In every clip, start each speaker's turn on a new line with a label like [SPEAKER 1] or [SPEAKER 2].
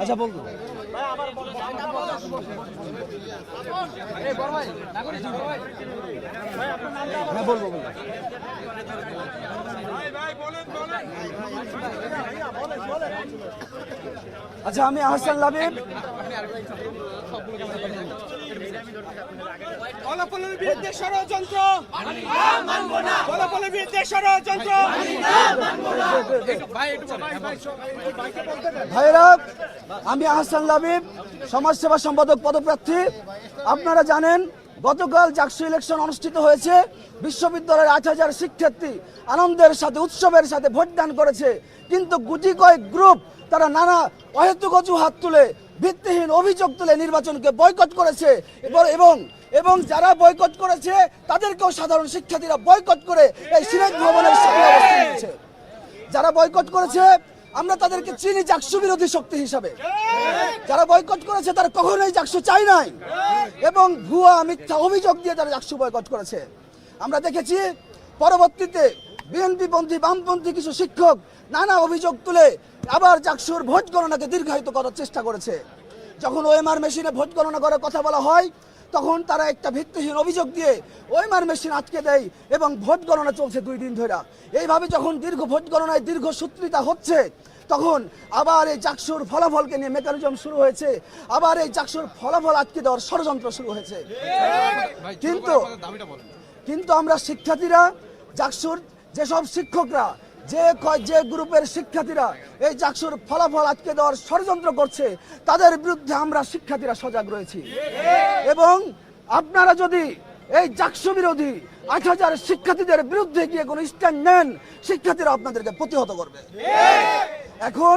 [SPEAKER 1] আচ্ছা বলব হ্যাঁ বলব আচ্ছা আমি আহসান লাবিব।
[SPEAKER 2] ফলাফলের বিরুদ্ধে ষড়যন্ত্র। বিরুদ্ধে ষড়যন্ত্র।
[SPEAKER 1] ভাইরা, আমি আহসান লাবিব, সমাজসেবা সম্পাদক পদপ্রার্থী। আপনারা জানেন, গতকাল জাকসু ইলেকশন অনুষ্ঠিত হয়েছে। বিশ্ববিদ্যালয়ের আট হাজার শিক্ষার্থী আনন্দের সাথে, উৎসবের সাথে ভোটদান করেছে। কিন্তু গুটি কয়েক গ্রুপ তারা নানা অহেতুক অজুহাত তুলে, ভিত্তিহীন অভিযোগ তুলে নির্বাচনকে বয়কট করেছে। এবং- এবং যারা বয়কট করেছে, তাদেরকেও সাধারণ শিক্ষার্থীরা বয়কট করে এই সিনেট ভবনের সামনে অবস্থান নিয়েছে। যারা বয়কট করেছে, আমরা তাদেরকে চিনি জাকসু বিরোধী শক্তি হিসাবে। যারা বয়কট করেছে, তারা কখনোই জাকসু চাই নাই। এবং ভুয়া, মিথ্যা অভিযোগ দিয়ে তারা জাকসু বয়কট করেছে। আমরা দেখেছি, পরবর্তীতে বিএনপি পন্থী, বামপন্থী কিছু শিক্ষক নানা অভিযোগ তুলে আবার জাকসুর ভোট গণনাকে দীর্ঘায়িত করার চেষ্টা করেছে। যখন ওএমআর মেশিনে ভোট গণনা করার কথা বলা হয় তখন তারা একটা ভিত্তিহীন অভিযোগ দিয়ে ওইমার মেশিন আটকে দেয় এবং ভোট গণনা চলছে দুই দিন ধরে। এইভাবে যখন দীর্ঘ ভোট গণনায় দীর্ঘ সূত্রিতা হচ্ছে, তখন আবার এই চাকসুর ফলাফলকে নিয়ে মেকানিজম শুরু হয়েছে। আবার এই চাকসুর ফলাফল আটকে দেওয়ার ষড়যন্ত্র শুরু হয়েছে। কিন্তু কিন্তু আমরা শিক্ষার্থীরা জাকসুর যেসব শিক্ষকরা, যে যে গ্রুপের শিক্ষার্থীরা এই জাকসুর ফলাফল আটকে দেওয়ার ষড়যন্ত্র করছে, তাদের বিরুদ্ধে আমরা শিক্ষার্থীরা সজাগ রয়েছি। এবং আপনারা যদি এই জাকসু বিরোধী আট হাজার শিক্ষার্থীদের বিরুদ্ধে গিয়ে কোনো স্ট্যান্ড নেন, শিক্ষার্থীরা আপনাদেরকে প্রতিহত করবে। এখন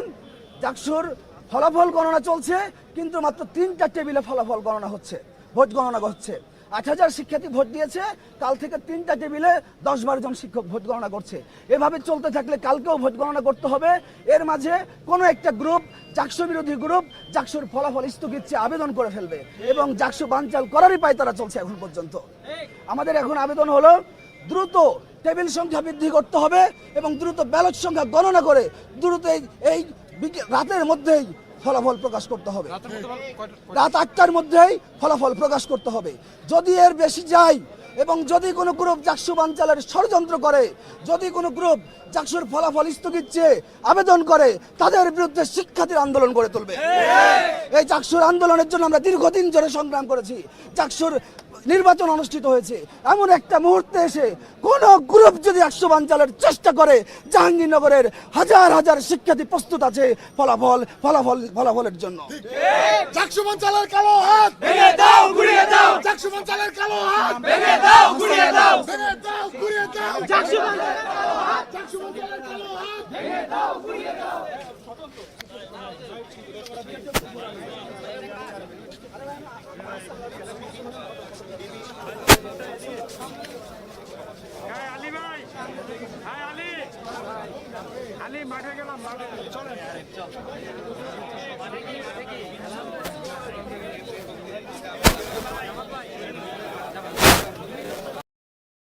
[SPEAKER 1] জাকসুর ফলাফল গণনা চলছে, কিন্তু মাত্র তিনটা টেবিলে ফলাফল গণনা হচ্ছে, ভোট গণনা হচ্ছে। আট হাজার শিক্ষার্থী ভোট দিয়েছে। কাল থেকে তিনটা টেবিলে দশ বারো জন শিক্ষক ভোট গণনা করছে। এভাবে চলতে থাকলে কালকেও ভোট গণনা করতে হবে। এর মাঝে কোনো একটা গ্রুপ জাকসু বিরোধী গ্রুপ জাকসুর ফলাফল স্থগিত চেয়ে আবেদন করে ফেলবে এবং জাকসু বানচাল করারই পায় তারা চলছে এখন পর্যন্ত। আমাদের এখন আবেদন হলো, দ্রুত টেবিল সংখ্যা বৃদ্ধি করতে হবে এবং দ্রুত ব্যালট সংখ্যা গণনা করে দ্রুত এই- রাতের মধ্যেই ফলাফল প্রকাশ করতে হবে। রাত আটটার মধ্যেই ফলাফল প্রকাশ করতে হবে। যদি এর বেশি যায় এবং যদি কোনো গ্রুপ জাকসু বাঞ্চালের ষড়যন্ত্র করে যদি কোনো গ্রুপ জাকসুর ফলাফল স্থগিত চেয়ে আবেদন করে তাদের বিরুদ্ধে শিক্ষার্থীর আন্দোলন গড়ে তুলবে। এই জাকসুর আন্দোলনের জন্য আমরা দীর্ঘদিন ধরে সংগ্রাম করেছি। জাকসুর নির্বাচন অনুষ্ঠিত হয়েছে। এমন একটা মুহূর্তে এসে কোন গ্রুপ যদি একশো বাঞ্চালের চেষ্টা করে জাহাঙ্গীরনগরের হাজার হাজার শিক্ষার্থী প্রস্তুত আছে ফলাফল ফলাফল ফলাফলের জন্য।
[SPEAKER 3] চাকসু কালো হাত!
[SPEAKER 4] মাঠে গেলাম মাঠে। চলে